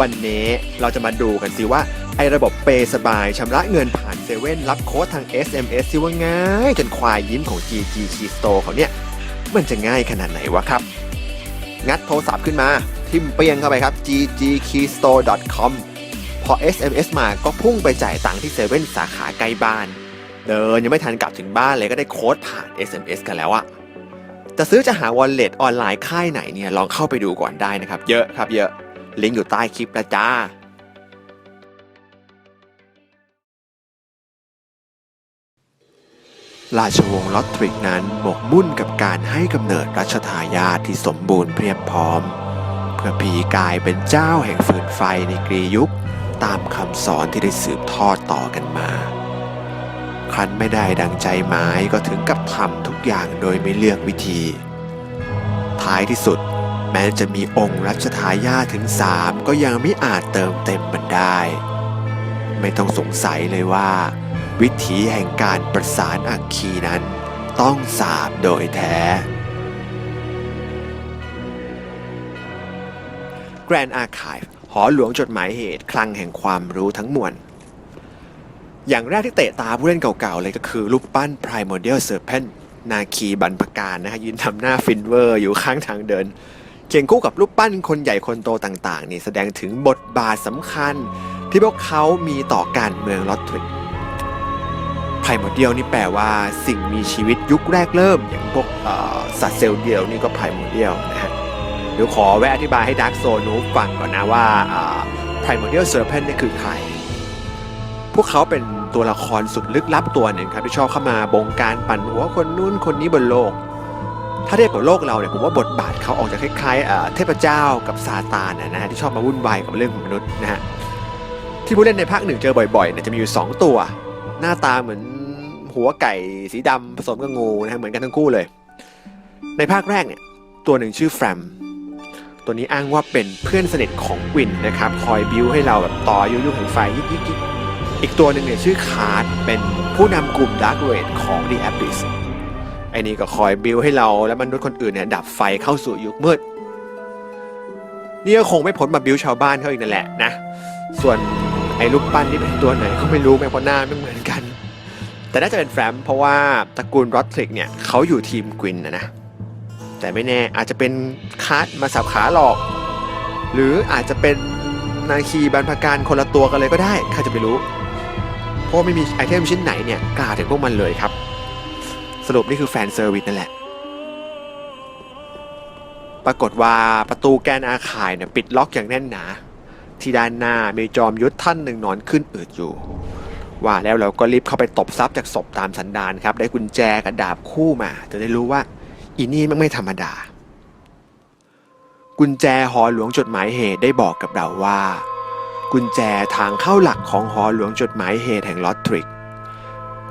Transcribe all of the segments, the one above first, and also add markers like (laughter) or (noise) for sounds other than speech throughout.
วันนี้เราจะมาดูกันสิว่า ไอ้ระบบเปย์สบายชำระเงินผ่านเซเว่นรับโค้ดทาง SMS ที่ว่าง่ายจนควายยิ้มของ GG Key Store เขาเนี่ย มันจะง่ายขนาดไหนวะครับ งัดโทรศัพท์ขึ้นมา ทิมเปียงเข้าไปครับ ggkeystore.com พอ SMS มาก็พุ่งไปจ่ายตังค์ที่เซเว่นสาขาใกล้บ้าน เดินยังไม่ทันกลับถึงบ้านเลยก็ได้โค้ดผ่าน SMS กันแล้วอะจะซื้อจะหา wallet ออนไลน์ค่ายไหนเนี่ยลองเข้าไปดูก่อนได้นะครับ เยอะครับเยอะ ลิงก์อยู่ใต้คลิปนะจ้าราชวงศ์ลอตทริกนั้นหมกมุ่นกับการให้กำเนิดรัชทายาทที่สมบูรณ์เพียบพร้อม เพื่อพีกายเป็นเจ้าแห่งฟืนไฟในกรียุค ตามคำสอนที่ได้สืบทอดต่อกันมา ครั้นไม่ได้ดังใจหมายก็ถึงกับทำทุกอย่างโดยไม่เลือกวิธี ท้ายที่สุด แม้จะมีองค์รัชทายาทถึงสามก็ยังไม่อาจเติมเต็มมันได้ ไม่ต้องสงสัยเลยว่า วิถีแห่งการประสานอัคคีนั้น ต้องสาบโดยแท้ Grand Archive หอหลวงจดหมายเหตุคลังแห่งความรู้ทั้งมวลอย่างแรกที่เตะตาผู้เล่นเก่าๆ เลยก็คือรูปปั้น Primordial Serpent นาคีบรรพการนะฮะยืนทำหน้าฟินเวอร์อยู่ข้างทางเดิน คียงคู่กับรูปปั้นคนใหญ่คนโตต่างๆนี่แสดงถึงบทบาทสำคัญ ที่พวกเขามีต่อการเมืองลอตทริกไพรโมเดียลนี่แปลว่าสิ่งมีชีวิตยุคแรกเริ่ม อย่างพวกสัตว์เซลล์เดียวนี่ก็ไพรโมเดียลนะฮะเดี๋ยวขอแวะอธิบายให้ดักโซนูฟังก่อนนะว่าไพรโมเดียลเซอร์เพนนี่คือใคร พวกเขาเป็นตัวละครสุดลึกลับตัวหนึ่งครับที่ชอบเข้ามาบงการปั่นหัวคนนู้นคนนี้บนโลก ถ้าเทียบกับโลกเราเนี่ยผมว่าบทบาทเขาออกจะคล้ายๆเทพเจ้ากับซาตานนะฮะที่ชอบมาวุ่นวายกับเรื่องของมนุษย์นะฮะที่ผู้เล่นในภาคหนึ่งเจอบ่อยๆเนี่ยจะมีอยู่สองตัว หน้าตาเหมือนหัวไก่สีดำผสมกับงูนะฮะเหมือนกันทั้งคู่เลย ในภาคแรกเนี่ยตัวหนึ่งชื่อแฟรมตัวนี้อ้างว่าเป็นเพื่อนสนิทของกวินนะครับคอยบิวให้เราแบบต่อยุยุแห่งไฟยิกยิกยิกอีกตัวหนึ่งเนี่ยชื่อคาร์ดเป็นผู้นำกลุ่มดาร์กเรดของ The Abyss ไอ้นี่ก็คอยบิวให้เราและมนุษย์คนอื่นเนี่ยดับไฟเข้าสู่ยุคมืดนี่ก็คงไม่พ้นมาบิวชาวบ้านเขาอีกนั่นแหละนะ ส่วนไอ้ลูกปั้นนี่เป็นตัวไหนก็ไม่รู้แม้เพราะหน้าไม่เหมือนกัน แต่น่าจะเป็นแฟรมเพราะว่าตระกูลรอตทริกเนี่ยเขาอยู่ทีมกวินนะนะ แต่ไม่แน่อาจจะเป็นคาร์ดมาสับขาหลอก หรืออาจจะเป็นนาคีบรรพการคนละตัวกันเลยก็ได้ใครจะไปรู้ เพราะไม่มีไอเทมชิ้นไหนเนี่ยกล้าถึงพวกมันเลยครับ รุปนี่คือแฟนเซอร์วิสนั่นแหละ ปรากฏว่าประตูแกนอาคายเนี่ยปิดล็อกอย่างแน่นหนา ที่ด้านหน้ามีจอมยุทธท่านหนึ่งนอนขึ้นอืดอยู่ ว่าแล้วเราก็รีบเข้าไปตบซับจากศพตามสันดานครับ ได้กุญแจกับดาบคู่มาจะได้รู้ว่าอีนี่มันไม่ธรรมดา กุญแจหอหลวงจดหมายเหตุได้บอกกับเราว่า กุญแจทางเข้าหลักของหอหลวงจดหมายเหตุแห่งลอตทริก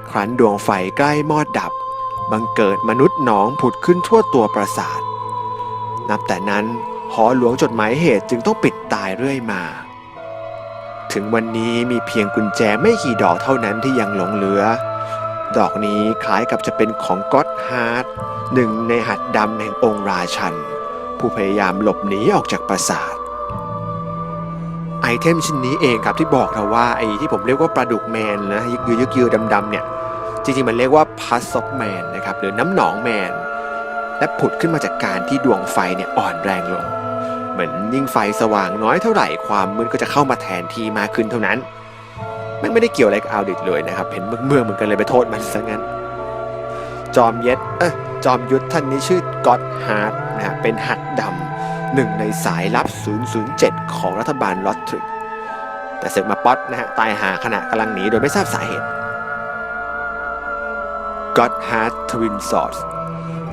ครั้นดวงไฟใกล้มอดดับ บังเกิดมนุษย์หนองผุดขึ้นทั่วตัวปราสาท นับแต่นั้นหอหลวงจดหมายเหตุจึงต้องปิดตายเรื่อยมา ถึงวันนี้มีเพียงกุญแจไม่กี่ดอกเท่านั้นที่ยังหลงเหลือ ดอกนี้คล้ายกับจะเป็นของก็อดฮาร์ดหนึ่งในหัดดำแห่งองค์ราชัน ผู้พยายามหลบหนีออกจากปราสาทไอเทมชิ้นนี้เองครับที่บอกเราว่าไอ้ที่ผมเรียกว่าปลาดุกแมนนะยึกยือยึกยือดำๆเนี่ย จริงๆ มันเรียกว่าพัสซอกแมนนะครับหรือน้ำหนองแมน และผุดขึ้นมาจากการที่ดวงไฟเนี่ยอ่อนแรงลง เหมือนยิ่งไฟสว่างน้อยเท่าไหร่ความมืดก็จะเข้ามาแทนที่มากขึ้นเท่านั้นมันไม่ได้เกี่ยวอะไรกับอัลดิตเลยนะครับเห็นเมืองเหมือนกันเลยไปโทษมันซะงั้น จอมเย็ดเออจอมยุทธท่านนี้ชื่อก็อดฮาร์ดนะฮะเป็นหัดดำหนึ่งในสายลับ 007 ของรัฐบาลลอตทริกแต่เสกมาป๊อตนะฮะตายหาขณะกำลังหนีโดยไม่ทราบสาเหตุ ก็อดฮาร์ดทวินซอร์ส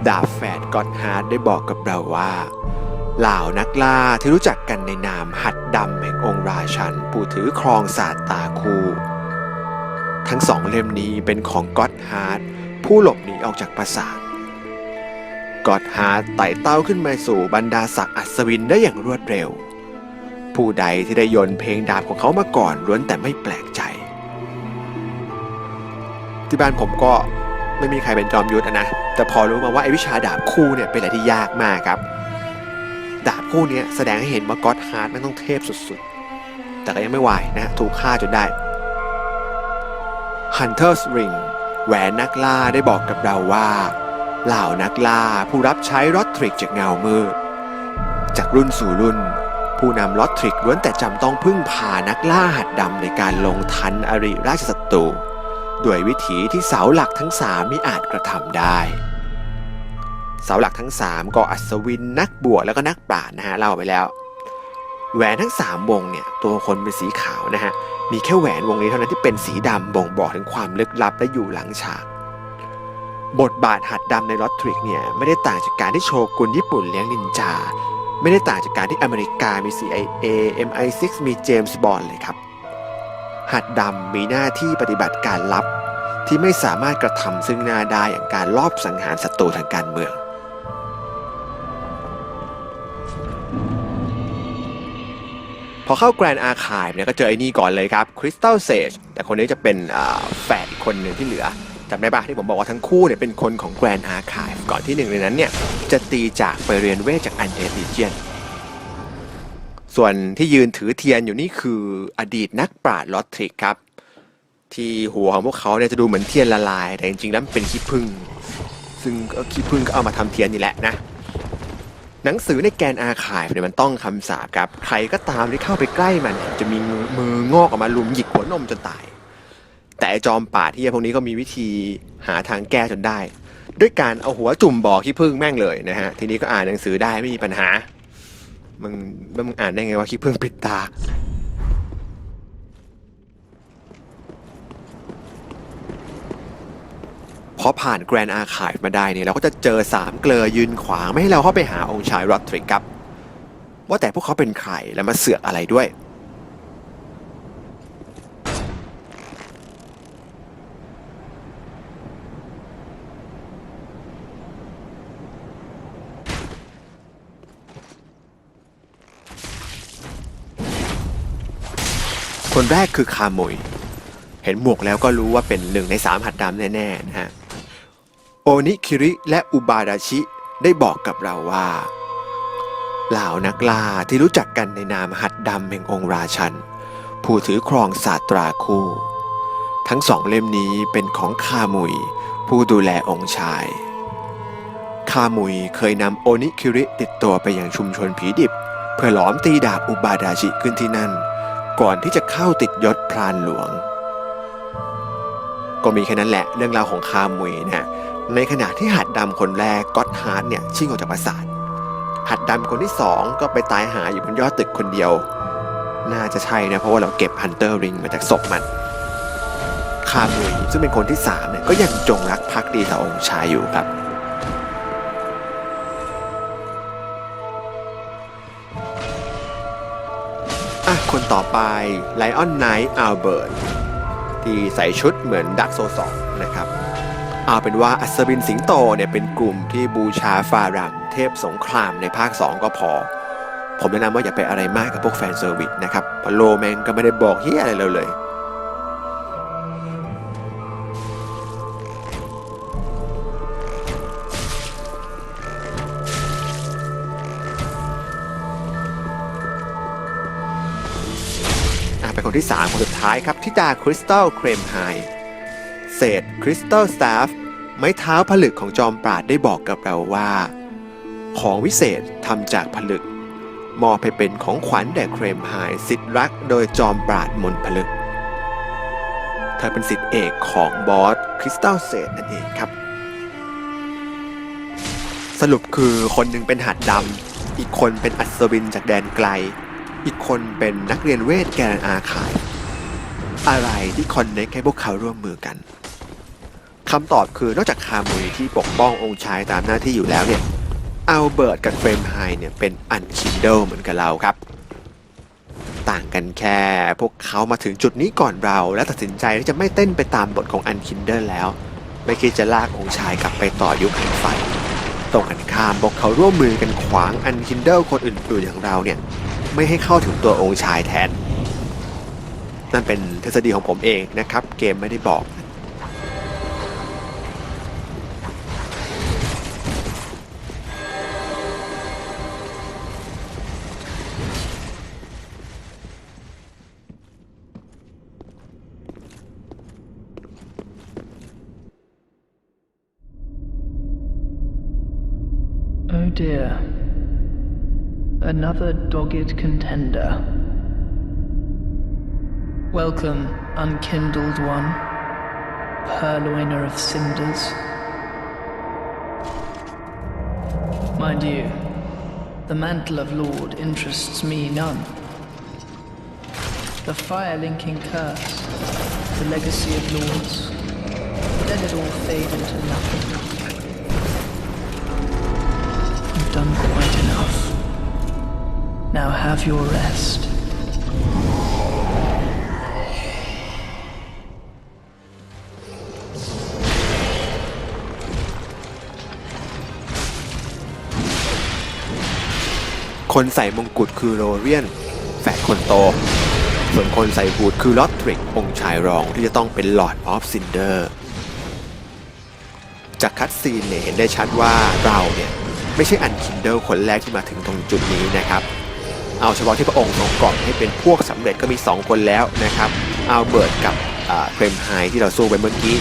ดาบแฝดก็อดฮาร์ดได้บอกกับเราว่าเหล่านักล่าที่รู้จักกันในนามหัดดำแห่งองค์ราชันผู้ถือครองศาสตาคูทั้งสองเล่มนี้เป็นของก็อดฮาร์ดผู้หลบหนีออกจากปราสาทก็อดฮาร์ดไต่เต้าขึ้นมาสู่บรรดาศักดิ์อัศวินได้อย่างรวดเร็ว ผู้ใดที่ได้โยนเพลงดาบของเขามาก่อนล้วนแต่ไม่แปลกใจ ที่บ้านผมก็ ไม่มีใครเป็นจอมยุทธนะ แต่พอรู้มาว่าไอ้วิชาดาบคู่เนี่ยเป็นอะไรที่ยากมากครับ ดาบคู่เนี้ยแสดงให้เห็นว่าก็อดฮาร์ดมันต้องเทพสุดๆ แต่ก็ยังไม่ไหวนะฮะถูกฆ่าจนได้ Hunter's Ring แหวนนักล่าได้บอกกับเราว่า เหล่านักล่าผู้รับใช้รอตทริกจากเงามืด จากรุ่นสู่รุ่น ผู้นำลอตทริกล้วนแต่จำต้องพึ่งพานักล่าหัดดำในการลงทันอริราชศัตรู ด้วยวิธีที่เสาหลักทั้งสามมิอาจกระทำได้ เสาหลักทั้งสามก็อัศวินนักบวชแล้วก็นักปราชญ์นะฮะเล่าไปแล้ว แหวนทั้งสามวงเนี่ยตัวคนเป็นสีขาวนะฮะมีแค่แหวนวงนี้เท่านั้นที่เป็นสีดำบ่งบอกถึงความลึกลับและอยู่หลังฉากบทบาทหัดดำในลอตทริกเนี่ยไม่ได้ต่างจากการที่โชกุนญี่ปุ่นเลี้ยงนินจา ไม่ได้ต่างจากการที่อเมริกามี CIA MI6 มีเจมส์บอนด์เลยครับ หัดดำมีหน้าที่ปฏิบัติการลับ ที่ไม่สามารถกระทำซึ่งหน้าได้อย่างการลอบสังหารศัตรูทางการเมือง พอเข้าแกรนอาคายเนี่ยก็เจอไอ้นี่ก่อนเลยครับคริสตัลเซจแต่คนนี้จะเป็นแฝดอีกคนหนึ่งที่เหลือจำได้ปะที่ผมบอกว่าทั้งคู่เนี่ยเป็นคนของแกรนอาคายก่อนที่หนึ่งในนั้นเนี่ยจะตีจากไปเรียนเวทจากอันเดติเจียน ส่วนที่ยืนถือเทียนอยู่นี่คืออดีตนักปราชญ์ลอตทริกครับ ที่หัวของพวกเขาเนี่ยจะดูเหมือนเทียนละลาย แต่จริงๆแล้วเป็นขี้ผึ้งซึ่งขี้ผึ้งก็เอามาทำเทียนนี่แหละนะหนังสือในแกนอาคายเนี่ยมันต้องคำสาปครับ ใครก็ตามที่เข้าไปใกล้มัน จะมีมืองอกออกมาลุมหยิกหัวนมจนตาย แต่จอมป่าที่พวกนี้ก็มีวิธีหาทางแก้จนได้ ด้วยการเอาหัวจุ่มบ่อขี้ผึ้งแม่งเลยนะฮะ ทีนี้ก็อ่านหนังสือได้ไม่มีปัญหา มึงแล้วมึงอ่านได้ไงว่าขี้ผึ้งปิดตา พอผ่านแกรนอาคายมาได้เนี่ยเราก็จะเจอสามเกลอยืนขวาง ไม่ให้เราเข้าไปหาองค์ชายรอดทริกครับ ว่าแต่พวกเขาเป็นใครและมาเสือกอะไรด้วย คนแรกคือคาโมย เห็นหมวกแล้วก็รู้ว่าเป็นหนึ่งในสามหัดดำแน่ๆนะฮะ โอนิคิริและอุบาดาชิได้บอกกับเราว่า เหล่านักล่าที่รู้จักกันในนามหัดดำแห่งองค์ราชัน ผู้ถือครองศาสตราคู่ ทั้งสองเล่มนี้เป็นของคามุย ผู้ดูแลองค์ชาย คามุยเคยนำโอนิคิริติดตัวไปยังชุมชนผีดิบ เพื่อหลอมตีดาบอุบาดาชิขึ้นที่นั่น ก่อนที่จะเข้าติดยศพรานหลวง ก็มีแค่นั้นแหละเรื่องราวของคามุยเนี่ยในขณะที่หัดดำคนแรกก็อตฮาร์ดเนี่ยชิ่งออกจากปราสาทหัดดำคนที่สองก็ไปตายหาอยู่บนยอดตึกคนเดียว น่าจะใช่นะเพราะว่าเราเก็บฮันเตอร์ริงมาจากศพมันคามุยซึ่งเป็นคนที่สามเนี่ยก็ยังจงรักภักดีต่อองค์ชายอยู่ครับ ต่อไปไลออนไนท์อัลเบิร์ตที่ใส่ชุดเหมือนดักโซสองนะครับ เอาเป็นว่าอัศวินสิงโตเนี่ยเป็นกลุ่มที่บูชาฟารังเทพสงครามในภาค 2 ก็พอ ผมแนะนำว่าอย่าไปอะไรมากกับพวกแฟนเซอร์วิสนะครับพโลแมงก็ไม่ได้บอกเฮียอะไรเราเลย เป็นคนที่ 3 คนสุดท้ายครับทิดาคริสตัลเครมไฮเศษคริสตัลสตาฟไม้เท้าผลึกของจอมปราดได้บอกกับเราว่า ของวิเศษทำจากผลึก มอบให้เป็นของขวัญแด่เครมไฮสิทธิ์รักโดยจอมปราดมนผลึกเธอเป็นสิทธิเอกของบอสคริสตัลเศษนั่นเองครับ สรุปคือคนหนึ่งเป็นหัดดำอีกคนเป็นอัศวินจากแดนไกล อีกคนเป็นนักเรียนเวทแกนอาคาย อะไรที่คอนเน็กให้พวกเขาร่วมมือกันคำตอบคือนอกจากคามุยที่ปกป้ององค์ชายตามหน้าที่อยู่แล้วเนี่ยอัลเบิร์ตกับเฟรมไฮเนี่ยเป็นอันคินเดลเหมือนกับเราครับ ต่างกันแค่พวกเขามาถึงจุดนี้ก่อนเรา และตัดสินใจที่จะไม่เต้นไปตามบทของอันคินเดลแล้ว ไม่คิดจะลากองค์ชายกลับไปต่อยุคแห่งไฟตรงกันข้ามพวกเขาร่วมมือกันขวางอันคินเดลคนอื่นๆอย่างเราเนี่ย ไม่ให้เข้าถึงตัวองค์ชายแทน นั่นเป็นทฤษฎีของผมเองนะครับ เกมไม่ได้บอก Oh dear. Another dogged contender. Welcome, unkindled one, purloiner of cinders. Mind you, the mantle of Lord interests me none. The fire linking curse, the legacy of lords, let it all fade into nothing. Done. Now have your rest. คนใส่มงกุฎคือโรเรียน แฝดคนโต ส่วนคนใส่ฮูดคือลอตทริก องค์ชายรองที่จะต้องเป็นลอร์ดออฟซินเดอร์ จากคัดซีนเนี่ยเห็นได้ชัดว่าเราเนี่ย ไม่ใช่อันคินเดลคนแรกที่มาถึงตรงจุดนี้นะครับ เอาเฉพาะที่พระองค์ทรงกล่อมให้เป็นพวกสำเร็จก็มี 2 คนแล้วนะครับอัลเบิร์ตกับอ่าเครมไฮที่เราสู้ไปเมื่อกี้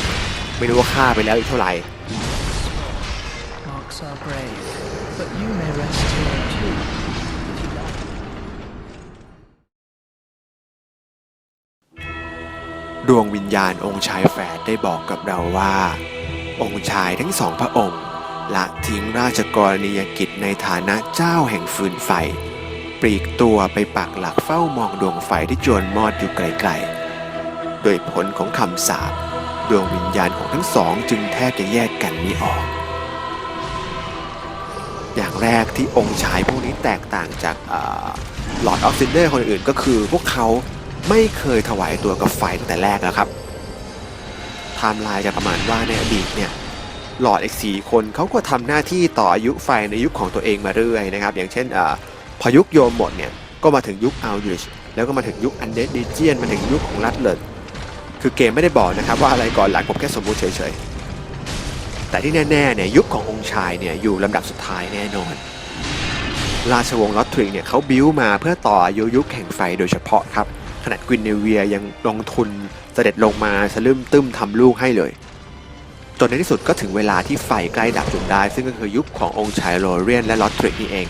ไม่รู้ว่าฆ่าไปแล้วอีกเท่าไหร่ Marks are brave, but you may rest here too, if you like. ดวงวิญญาณองค์ชายแฝดได้บอกกับเราว่า องค์ชายทั้งสองพระองค์ละทิ้งราชกรณียกิจในฐานะเจ้าแห่งฟืนไฟ ปลีกตัวไปปักหลักเฝ้ามองดวงไฟที่จวนมอดอยู่ไกลๆ โดยผลของคำสาปดวงวิญญาณของทั้งสองจึงแทบจะแยกกันไม่ออก อย่างแรกที่องค์ชายพวกนี้แตกต่างจากหลอดออฟซินเดอร์คนอื่นก็คือพวกเขาไม่เคยถวายตัวกับไฟตั้งแต่แรกแล้วครับไทม์ไลน์จะประมาณว่าในอดีตเนี่ยหลอดอีกสี่คนเขาก็ทำหน้าที่ต่ออายุไฟในยุคของตัวเองมาเรื่อยนะครับ อย่างเช่นอ พอยุคโยมหมดเนี่ยก็มาถึงยุคอัลยูชแล้วก็มาถึงยุคอันเดดดิเจียนมาถึงยุคของรัตเลดคือเกมไม่ได้บอกนะครับว่าอะไรก่อนหลังผมแค่สมมุติเฉยๆ แต่ที่แน่ๆเนี่ยยุคขององค์ชายเนี่ยอยู่ลำดับสุดท้ายแน่นอน ราชวงศ์ลอตทริงเนี่ยเขาบิ้วมาเพื่อต่ออายุยุคแห่งไฟโดยเฉพาะครับ ขนาดกวินเนเวียยังลงทุนเสด็จลงมาสลืมตึ้มทำลูกให้เลย จนในที่สุดก็ถึงเวลาที่ไฟใกล้ดับจนได้ ซึ่งก็คือยุคขององค์ชายโรเรียนและลอตทริกนี่เอง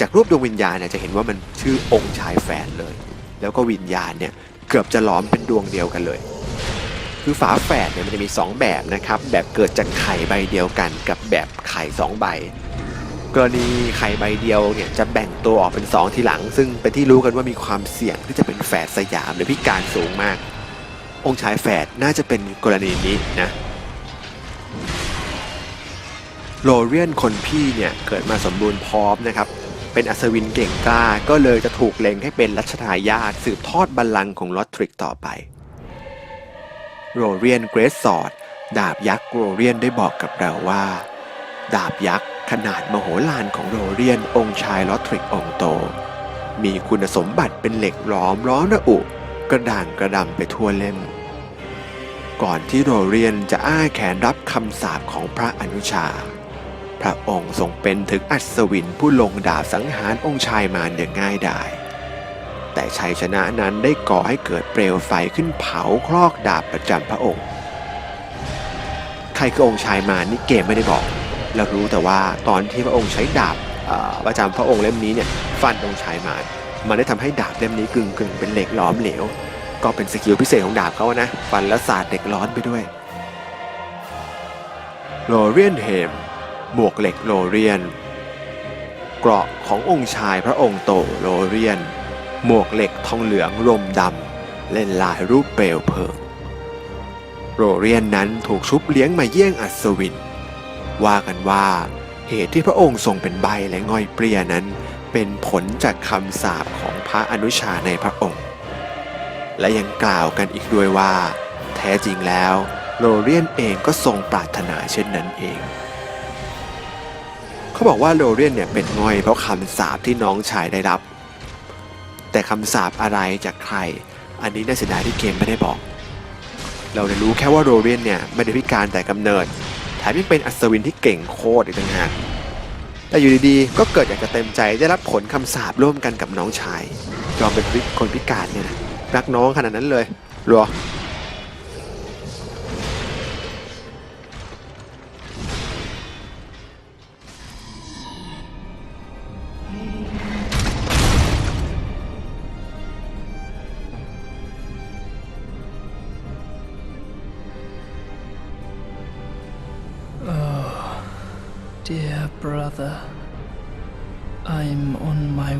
จากรูปดวงวิญญาณเนี่ยจะเห็นว่ามันชื่อองค์ชายแฝดเลย แล้วก็วิญญาณเนี่ยเกือบจะหลอมเป็นดวงเดียวกันเลย คือฝาแฝดเนี่ยมันจะมี 2 แบบนะครับ แบบเกิดจากไข่ใบเดียวกัน กับแบบไข่2ใบ กรณีไข่ใบเดียวเนี่ยจะแบ่งตัวออกเป็น 2 ทีหลัง ซึ่งเป็นที่รู้กันว่ามีความเสี่ยงที่จะเป็นแฝดสยามหรือพิการสูงมาก องค์ชายแฝดน่าจะเป็นกรณีนี้นะโรเรียนคนพี่เนี่ยเกิดมาสมบูรณ์พร้อมนะครับ เป็นอัศวินเก่งกล้าก็เลยจะถูกเล็งให้เป็นรัชทายาทสืบทอดบัลลังก์ของลอตทริกต่อไป โรเรียนเกรสซอร์ดดาบยักษ์โรเรียนได้บอกกับเราว่า ดาบยักษ์ขนาดมโหฬารของโรเรียนองค์ชายลอตทริกองโต มีคุณสมบัติเป็นเหล็กล้อมร้อนระอุ กระด่างกระดำไปทั่วเล่ม ก่อนที่โรเรียนจะอ้าแขนรับคำสาปของพระอนุชา พระองค์ทรงเป็นถึงอัศวินผู้ลงดาบสังหารองค์ชายมารอย่างง่ายดาย แต่ชัยชนะนั้นได้ก่อให้เกิดเปลวไฟขึ้นเผาคลอกดาบประจำพระองค์ ใครคือองค์ชายมารนี่เกมไม่ได้บอก เรารู้แต่ว่าตอนที่พระองค์ใช้ดาบอ่อประจำพระองค์เล่มนี้เนี่ยฟันองค์ชายมารมันได้ทำให้ดาบเล่มนี้กึ่งกึ่งๆเป็นเหล็กล้อมเหลว ก็เป็นสกิลพิเศษของดาบเขานะ ฟันแล้วสาดเหล็กร้อนไปด้วยโรเรียนเฮม หมวกเหล็กโรเรียน เกราะขององค์ชายพระองค์โตโรเรียน หมวกเหล็กทองเหลืองรมดำเล่นลายรูปเปลวเพลิง โรเรียนนั้นถูกชุบเลี้ยงมาเยี่ยงอัศวิน ว่ากันว่าเหตุที่พระองค์ทรงเป็นใบและง่อยเปรียนั้น เป็นผลจากคำสาปของพระอนุชาในพระองค์ และยังกล่าวกันอีกด้วยว่า แท้จริงแล้ว โรเรียนเองก็ทรงปรารถนาเช่นนั้นเอง เขาบอกว่าโรเรียนเนี่ยเป็นง่อยเพราะคำสาปที่น้องชายได้รับ แต่คำสาปอะไรจากใคร อันนี้น่าเสียดายที่เกมไม่ได้บอก เราได้รู้แค่ว่าโรเรียนเนี่ยไม่ได้พิการแต่กำเนิดแถมยังเป็นอัศวินที่เก่งโคตรอีกต่างหากแต่อยู่ดีๆ ก็เกิดอยากจะเต็มใจได้รับผลคำสาปร่วมกันกับน้องชาย ยอมเป็นคนพิการเนี่ยนะรักน้องขนาดนั้นเลยหรอ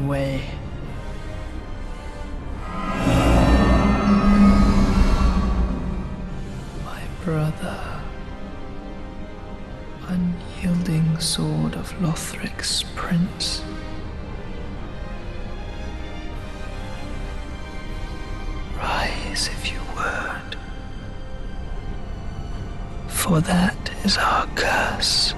way. My brother, unyielding sword of Lothric's prince. Rise if you would, for that is our curse.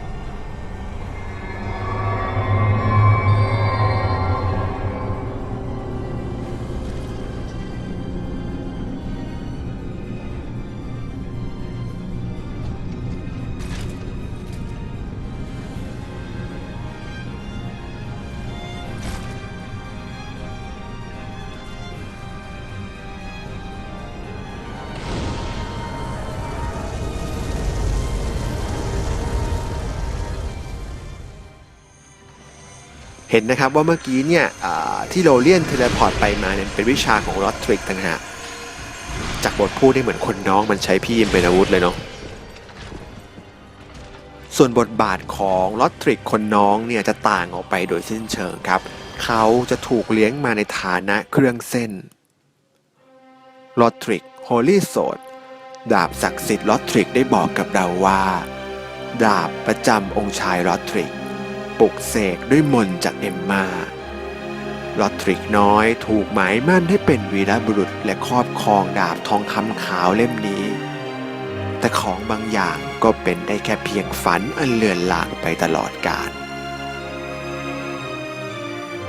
เห็นนะครับว่าเมื่อกี้เนี่ยที่โรเลียนเทเลพอร์ตไปมาเนี่ยเป็นวิชาของลอตทริกต่างหากจากบทพูดได้เหมือนคนน้องมันใช้พี่ยิมเป็นอาวุธเลยเนาะส่วนบทบาทของลอตทริกคนน้องเนี่ยจะต่างออกไปโดยสิ้นเชิงครับ เขาจะถูกเลี้ยงมาในฐานะเครื่องเส้นลอตทริกโฮลี่โซดดาบศักดิ์สิทธิ์ลอตทริกได้บอกกับเราว่า ดาบประจำองค์ชายลอตทริก ปลุกเสกด้วยมนต์จากเอมมาลอตทริกน้อยถูกหมายมั่นให้เป็นวีรบุรุษและครอบครองดาบทองคำขาวเล่มนี้ แต่ของบางอย่างก็เป็นได้แค่เพียงฝันอันเลือนลางไปตลอดกาล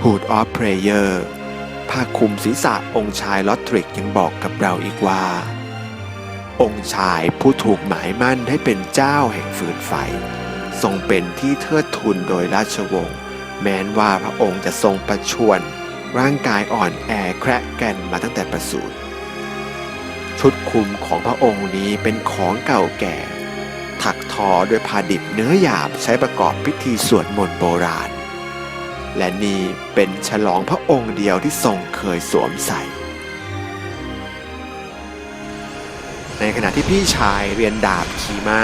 Hood of Prayer ผ้าคลุมศีรษะองค์ชายลอตทริกยังบอกกับเราอีกว่า องค์ชายผู้ถูกหมายมั่นให้เป็นเจ้าแห่งฟืนไฟ ทรงเป็นที่เทิดทูนโดยราชวงศ์แม้นว่าพระองค์จะทรงประชวรร่างกายอ่อนแอแคระแกนมาตั้งแต่ประสูติชุดคลุมของพระองค์นี้เป็นของเก่าแก่ ถักทอด้วยผ้าดิบเนื้อหยาบใช้ประกอบพิธีสวดมนต์โบราณ และนี่เป็นฉลองพระองค์เดียวที่ทรงเคยสวมใส่ ในขณะที่พี่ชายเรียนดาบขี่ม้า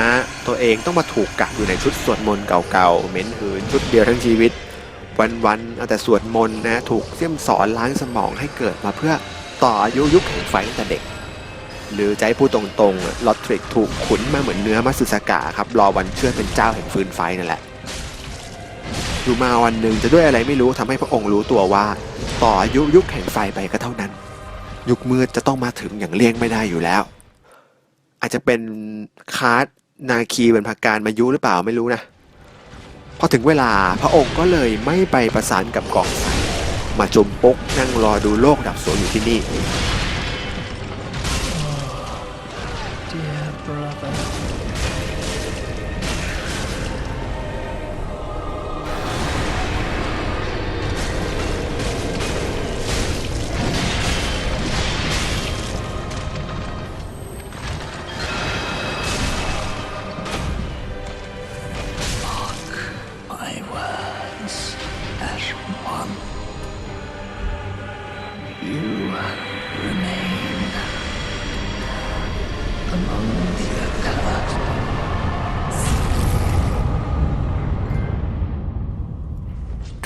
ตัวเองต้องมาถูกกักอยู่ในชุดสวดมนต์เก่าๆเหม็นหืนชุดเดียวทั้งชีวิต วันๆเอาแต่สวดมนต์นะถูกเสี่ยมสอนล้างสมองให้เกิดมาเพื่อต่ออายุยุคแห่งไฟตั้งแต่เด็ก หรือใจะให้พูดตรงๆลอตทริกถูกขุนมาเหมือนเนื้อมัตสึสกะครับรอวันเชื่อเป็นเจ้าแห่งฟืนไฟนั่นแหละอยู่มาวันหนึ่งจะด้วยอะไรไม่รู้ทำให้พระองค์รู้ตัวว่า ต่ออายุยุคแห่งไฟไปก็เท่านั้น ยุคมืดจะต้องมาถึงอย่างเลี่ยงไม่ได้อยู่แล้ว อาจจะเป็นคาร์ดนาคีเป็นพัการมายุหรือเปล่าไม่รู้นะ พอถึงเวลาพระองค์ก็เลยไม่ไปประสานกับกองมาจุมปกนั่งรอดูโลกดับสนอยู่ที่นี่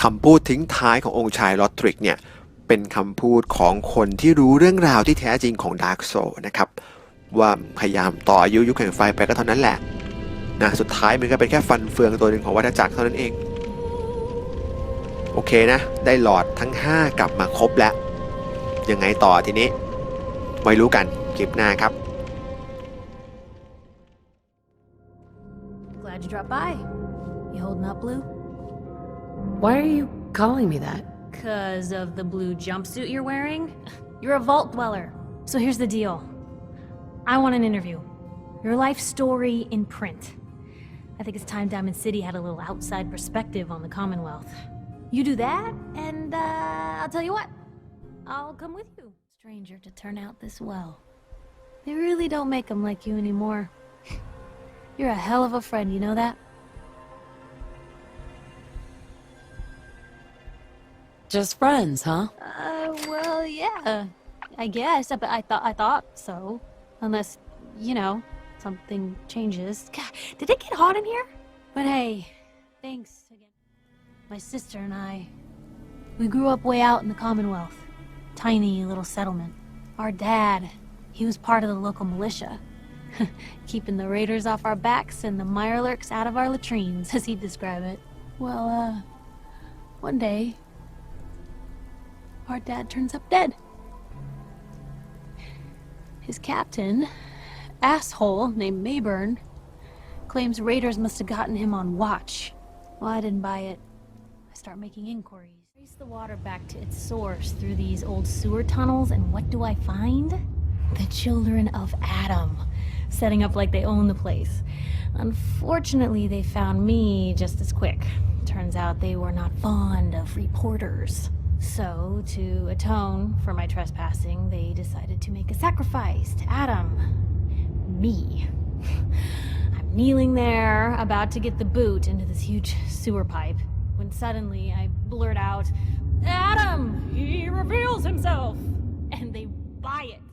คำพูดทิ้งท้ายขององค์ชายลอตทริกเนี่ยเป็นคำพูดของคนที่รู้เรื่องราวที่แท้จริงของดาร์กโซนะครับว่าพยายามต่ออายุยุคแห่งไฟไปก็เท่านั้นแหละนะสุดท้ายมันก็เป็นแค่ฟันเฟืองตัวหนึ่งของวัฏจักรเท่านั้นเอง โอเคนะ ได้หลอดทั้ง 5 กลับมาครบแล้ว ยังไงต่อทีนี้ ไว้รู้กันคลิปหน้าครับ Glad you dropped by. You holding up, Blue? Why are you calling me that? Cause of the blue jumpsuit you're wearing? You're a vault dweller. So here's the deal. I want an interview. Your life story in print. I think it's time Diamond City had a little outside perspective on the Commonwealth. You do that, and uh, I'll tell you what. I'll come with you. Stranger to turn out this well. They really don't make them like you anymore. (laughs) You're a hell of a friend, you know that? Just friends, huh? Uh, well, yeah, I guess. But I thought I thought so, unless you know something changes. (laughs) God, did it get hot in here? But hey, Thanks again. My sister and I, we grew up way out in the Commonwealth. Tiny little settlement. Our dad, he was part of the local militia. (laughs) Keeping the raiders off our backs and the mirelurks out of our latrines, (laughs) as he'd describe it. Well, uh, one day, our dad turns up dead. His captain, asshole named Mayburn, claims raiders must have gotten him on watch. Well, I didn't buy it. I start making inquiries. Trace the water back to its source through these old sewer tunnels, and what do I find? The children of Adam, setting up like they own the place. Unfortunately, they found me just as quick. Turns out they were not fond of reporters. So, to atone for my trespassing, they decided to make a sacrifice to Adam. Me. (laughs) I'm kneeling there, about to get the boot into this huge sewer pipe, when suddenly I blurt out, Adam! He reveals himself! And they buy it.